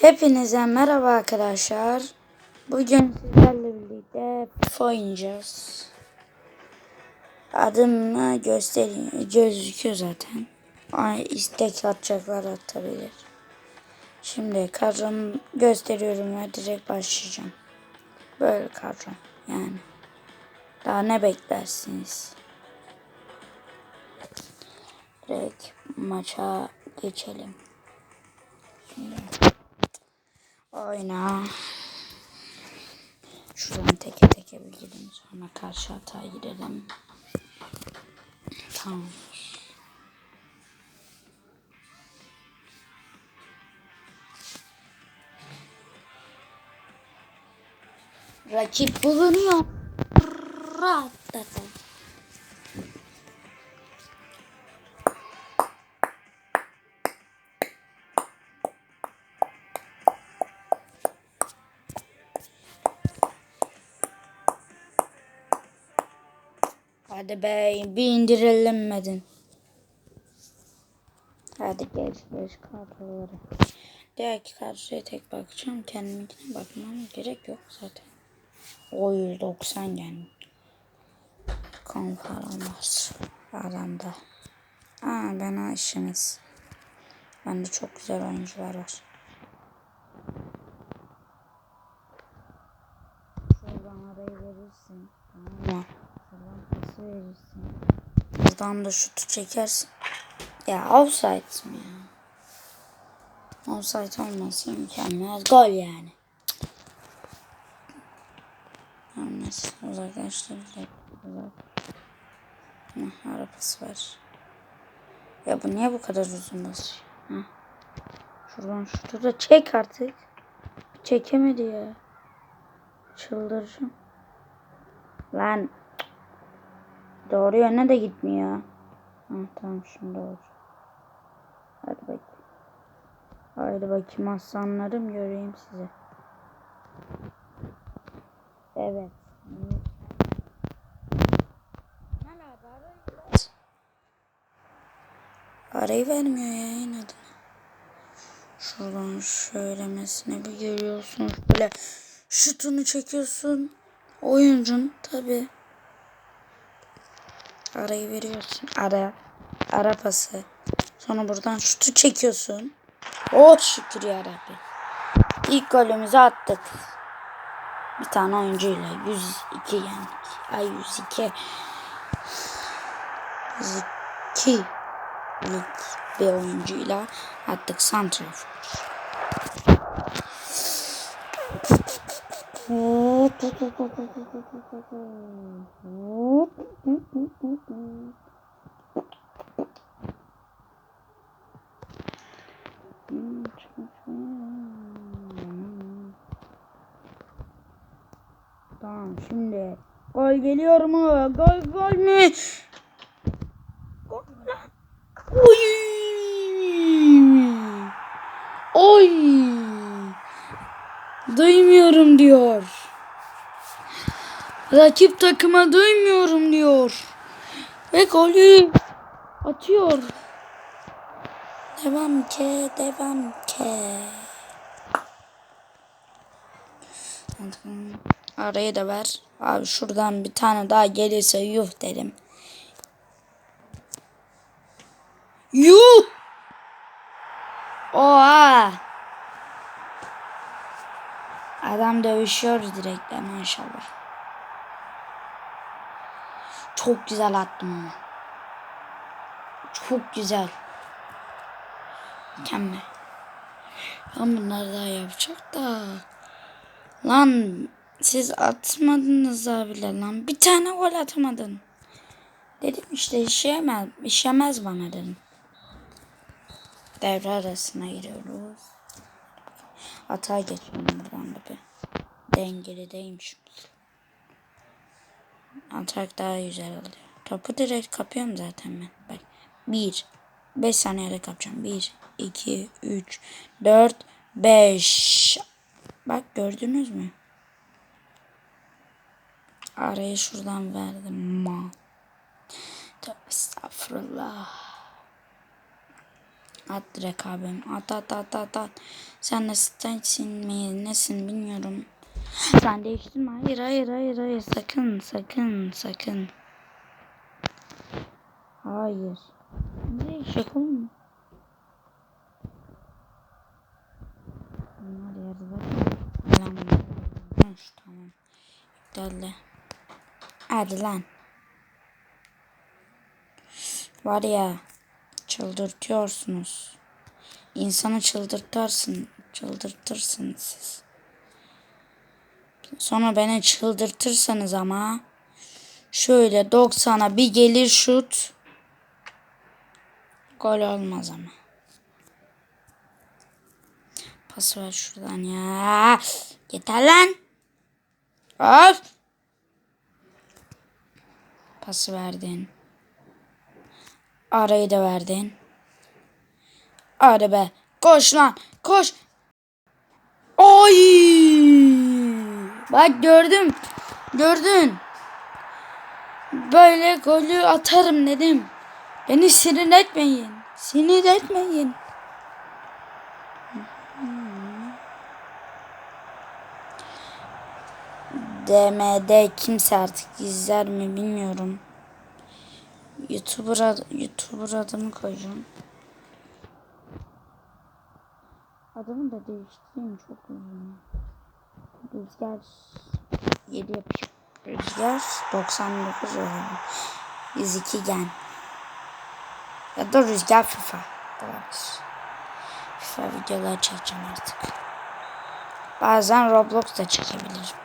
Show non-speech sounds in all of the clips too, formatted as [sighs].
Hepinize merhaba arkadaşlar. Bugün sizlerle birlikte FIFA oynayacağız. Adımı göstereyim. Gözüküyor zaten. Ay, istek atacaklar atabilir. Şimdi kadromu gösteriyorum ve direkt başlayacağım. Böyle kadro yani. Daha ne beklersiniz? Direkt maça geçelim. Oyna. Şuradan teke teke bir gidelim. Sonra karşı hata gidelim. Tamam. Rakip bulunuyor. Rahatlatalım. Hadi be bir indirilmedin. Hadi geç geç kadroları. Diğer kadroya tek bakacağım. Kendiminkine bakmam gerek yok zaten. O 190 yani. Konfer olmaz. Adamda. Aa ben işimiz. Bende çok güzel oyuncular var. Şuradan arayı verirsin. Tamam mı? Şuradan pası verirsin. Buradan da şutu çekersin. Ya offside mi ya? Offside olması mükemmel. Gol yani. Olmaz. Uzaklaştırdık. Uzak. Hah, arabası var. Ya bu niye bu kadar uzun basıyor? Şuradan şutu da çek artık. Çekemedi ya. Çıldıracağım. Lan. Doğru yöne de gitmiyor. Ha, tamam şimdi doğru. Hadi bakayım. Haydi bakayım aslanlarım göreyim size. Evet. Arayı vermiyor ya inadına. Şuradan şöylemesine bir geliyorsun. Böyle şutunu çekiyorsun. Oyuncun tabi. Arayı veriyorsun. Ara. Ara pası. Sonra buradan şutu çekiyorsun. Oh şükür yarabbim. İlk golümüzü attık. Bir tane oyuncuyla 102 yani. Ay 102. 102 lig bir oyuncuyla attık santrafor. Tamam şimdi gol geliyor mu? Gol gol mü? Oy! Oy! Duymuyorum diyor. Rakip takıma duymuyorum diyor. Ve golü atıyor. Devam ke, devam ke. Arayı da ver. Abi şuradan bir tane daha gelirse yuh derim. Yuh! Oha! Adam dövüşüyor direkt de maşallah. Çok güzel attım ama. Çok güzel. Mükemmel. Ben bunları daha yapacak da. Lan siz atmadınız abiler lan. Bir tane gol atamadın. Dedim işte işemez, işemez bana dedim. Devre arasına giriyoruz. Hata geçiyorum buradan da bir. Dengelideyim şimdi. Atak daha güzel oluyor. Topu direkt kapıyorum zaten ben. Bak. Bir. Beş saniyede kapacağım. Bir, iki, üç, dört, beş. Bak gördünüz mü? Arayı şuradan verdim. Ma. Tövbe estağfurullah. At direkt abim. At at at at at. Sen mi nesin bilmiyorum. Sen değiştirme. Hayır hayır hayır hayır. Sakın sakın sakın. Hayır. Değişik oğlum. Bunlar yarıda. Lan. Tamam. İptalle. Hadi lan. Var ya çıldırtıyorsunuz. İnsanı çıldırtarsın, çıldırtırsınız siz. Sonra beni çıldırtırsanız ama şöyle 90'a bir gelir şut. Gol olmaz ama. Pas ver şuradan ya. Yeter lan. Of. Pası verdin. Arayı da verdin. Hadi be. Koş lan. Koş. Oy! Bak gördüm. Gördün. Böyle golü atarım dedim. Beni sinir etmeyin. Sinir etmeyin. DM'de kimse artık izler mi bilmiyorum. YouTuber, ad YouTuber adımı koyacağım. Adımı da değiştireyim çok uzun. Rüzgar 7 yapacağım. Rüzgar 99 oldu. 102 gen. Ya da Rüzgar FIFA. Doğrudur. FIFA videolar çekeceğim artık. Bazen Roblox da çekebilirim.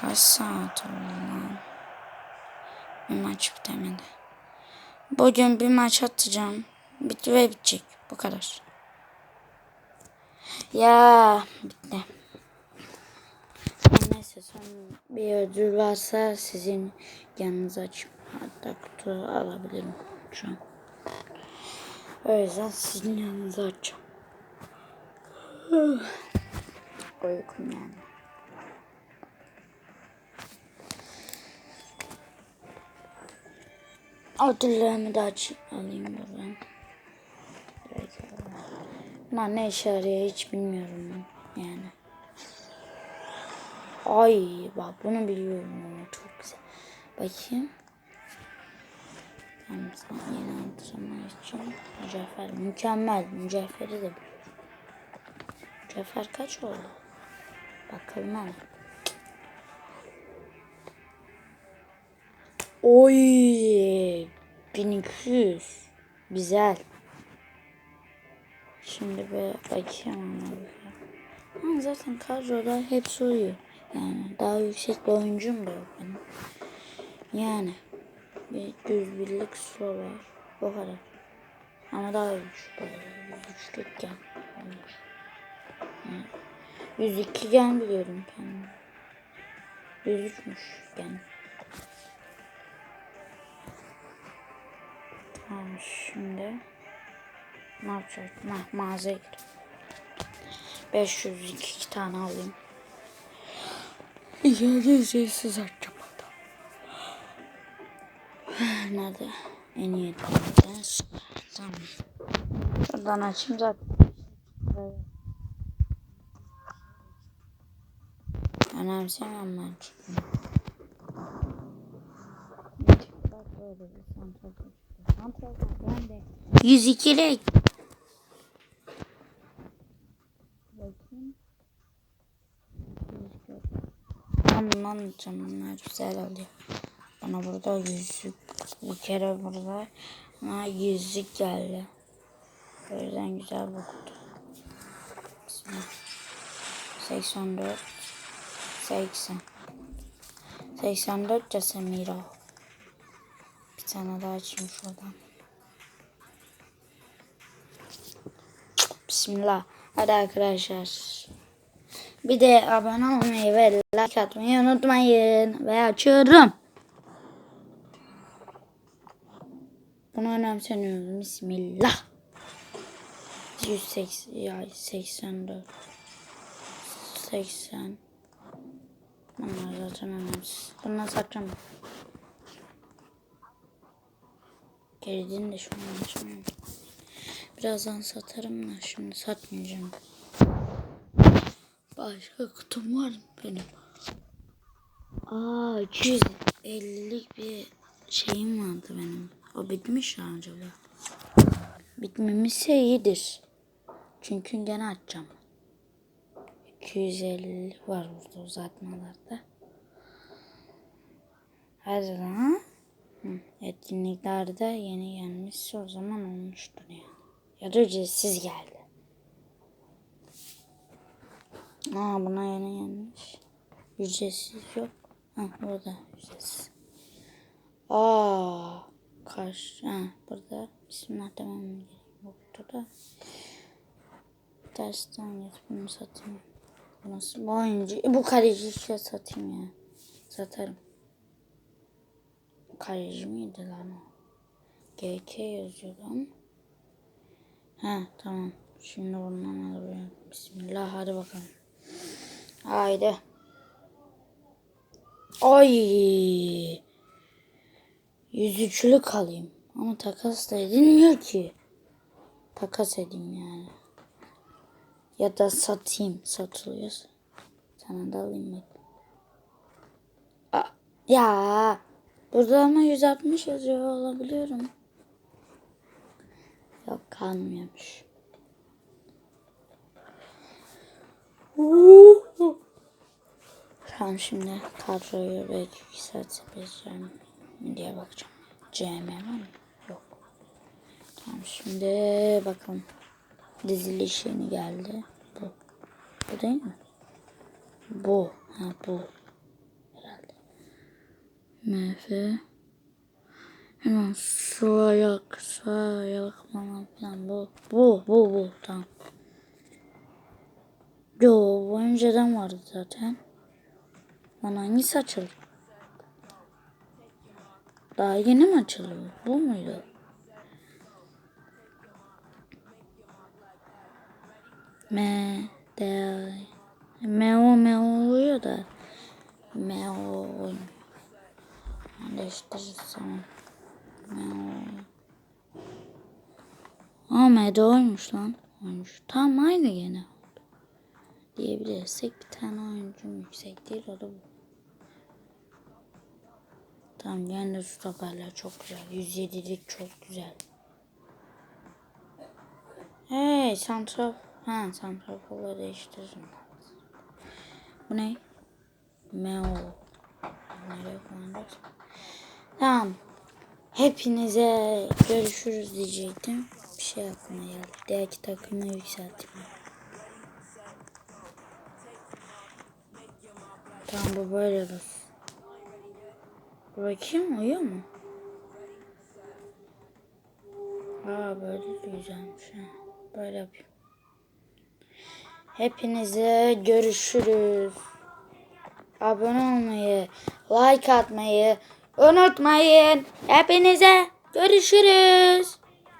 Kaç saat oldu lan? Bir maç bitemedi. Bugün bir maç atacağım. Bitti ve bitecek. Bu kadar. Ya bitti. Neyse son bir ödül varsa sizin yanınıza açayım. Hatta kutu alabilirim şu an. O yüzden sizin yanınıza açacağım. [sighs] Uykum yani. Ödüllerimi de aç alayım buradan. Bunlar ne işe yarıyor hiç bilmiyorum yani. Ay bak bunu biliyorum ama çok güzel. Bakayım. Ben sana yeni antrenman için mücevher mükemmel mücevheri de biliyorum. Mücevher kaç oldu? Bakalım hemen. Oy 1200 güzel. Şimdi bir bakayım ama zaten kadroda hepsi uyuyor. Yani daha yüksek bir oyuncum da yok benim. Yani bir düz birlik slow var. O kadar. Ama daha 103 gen. Yani 102 gen biliyorum kendim. 103'müş gen. Tamam şimdi ne yapacağız? Ma mağazaya gir. 502 tane alayım. Yani ücretsiz açacağım. [sighs] Nerede? En iyi nerede? Tamam. Şuradan açayım zaten. Önemsemiyorum ben çünkü. Böyle bir santrafor. Santrafor ben de 102'lik. Bakayım. Ben bundan. Bunlar güzel oluyor. Bana burada yüzük bir kere burada bana yüzük geldi. O yüzden güzel bu kutu. Bismillah. 84 80 84 Casemiro tane daha açayım şuradan. Bismillah. Hadi arkadaşlar. Bir de abone olmayı ve like atmayı unutmayın. Ve açıyorum. Bunu önemsemiyorum. Bismillah. 180 ya 84 80 Bunlar zaten önemsiz. Bunları satacağım. Geldiğinde şu an açmıyorum. Birazdan satarım da şimdi satmayacağım. Başka kutum var benim? Aa 250'lik bir şeyim vardı benim. O bitmiş ya acaba. Bitmemişse iyidir. Çünkü gene açacağım. 250 var burada uzatmalarda. Hadi lan. Etkinliklerde yeni gelmişse o zaman olmuştur ya. Ya da ücretsiz geldi. Aa buna yeni gelmiş. Ücretsiz yok. Ha burada ücretsiz. Aa karşı ha burada bismillah demem yoktu da. Dersten geç bunu satayım. Bu nasıl bu oyuncu bu kaleci işte satayım ya. Satarım. Kaleci miydi lan o? GK yazıyordu ama. Ha tamam. Şimdi bundan alabilirim. Bismillah hadi bakalım. Haydi. Ay. 103'lük alayım. Ama takas da edilmiyor ki. Takas edeyim yani. Ya da satayım. Satılıyor. Sana da alayım bak. Ya. Burada ama 160 yazıyor olabiliyorum. Yok kalmıyormuş. Tamam şimdi kadroyu belki bir saat sepeceğim mi diye bakacağım. CM var mı? Yok. Tamam şimdi bakalım. Diziliş yeni geldi. Bu. Bu değil mi? Bu. Ha bu. MF. Hemen su ayak, su ayak falan filan bu. Bu, bu, bu. Tamam. Yo, bu önceden vardı zaten. Lan hangisi açıldı? Daha yeni mi açılıyor? Bu muydu? Me, de, meo meo oluyor da meo olmuyor. Değiştiririz Meo. Aa Mede oymuş lan. Oymuş. Tam aynı gene. Diyebilirsek bir tane oyuncum yüksek değil o da bu. Tamam yani de stoperler çok güzel. 107'lik çok güzel. Hey santraf. Ha santraforu değiştiririm. Bu ne? Meo. Nereye koyacağız? Tamam. Hepinize görüşürüz diyecektim. Bir şey aklıma geldi. Diğerki takımı yükselteyim. Tamam bu böyle olsun. Bakayım uyuyor mu? Aa böyle de güzelmiş. Böyle yapayım. Hepinize görüşürüz. Abone olmayı, like atmayı unutmayın. Hepinize görüşürüz.